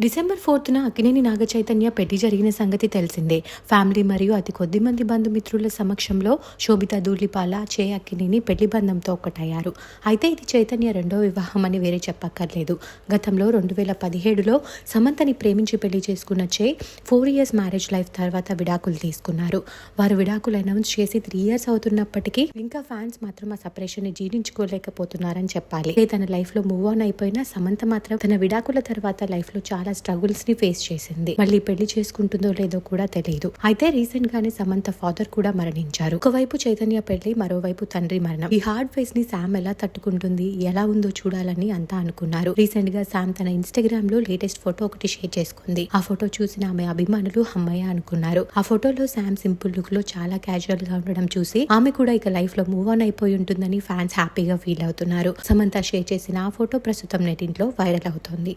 December ఫోర్త్న అక్కినేని నాగ చైతన్య పెళ్ళి జరిగిన సంగతి తెలిసిందే. ఫ్యామిలీ మరియు అతి కొద్ది మంది బంధుమిత్రుల సమక్షంలో శోభిత దూర్లిపాల చే అక్కినేని పెళ్ళి బంధంతో ఒకటయ్యారు అయితే ఇది చైతన్య రెండో వివాహం అని వేరే చెప్పక్కర్లేదు. గతంలో రెండు వేల పదిహేడులో సమంతని ప్రేమించి పెళ్ళి చేసుకున్న చే ఫోర్ ఇయర్స్ మ్యారేజ్ లైఫ్ తర్వాత విడాకులు తీసుకున్నారు. వారు విడాకులు అనౌన్స్ చేసి త్రీ ఇయర్స్ అవుతున్నప్పటికీ ఇంకా ఫ్యాన్స్ మాత్రం ఆ సపరేషన్ని జీర్ణించుకోలేకపోతున్నారని చెప్పాలి. తన లైఫ్లో మూవ్ ఆన్ అయిపోయినా సమంత మాత్రం తన విడాకుల తర్వాత లైఫ్లో చాలా స్ట్రగుల్స్ని ఫేస్ చేసింది. మళ్ళీ పెళ్ళి చేసుకుంటుందో లేదో కూడా తెలియదు అయితే రీసెంట్ గానే సమంత ఫాదర్ కూడా మరణించారు. ఒకవైపు చైతన్య పెళ్ళి మరోవైపు తండ్రి మరణం. ఈ హార్డ్ ఫేస్ని శామ్ ఎలా తట్టుకుంటుంది? ఎలా ఉందో చూడాలని అంతా అనుకున్నారు. రీసెంట్గా శామ్ తన ఇన్స్టాగ్రామ్లో లేటెస్ట్ ఫోటో ఒకటి షేర్ చేసుకుంది. ఆ ఫోటో చూసిన ఆమె అభిమానులు అమ్మయ్య అనుకున్నారు. ఆ ఫోటోలో శామ్ సింపుల్ లుక్లో చాలా క్యాజువల్గా ఉండడం చూసి ఆమె కూడా ఇక లైఫ్లో మూవ్ ఆన్ అయిపోయి ఉంటుందని ఫ్యాన్స్ హ్యాపీగా ఫీల్ అవుతున్నారు. సమంత షేర్ చేసిన ఆ ఫోటో ప్రస్తుతం నెటింట్లో వైరల్ అవుతోంది.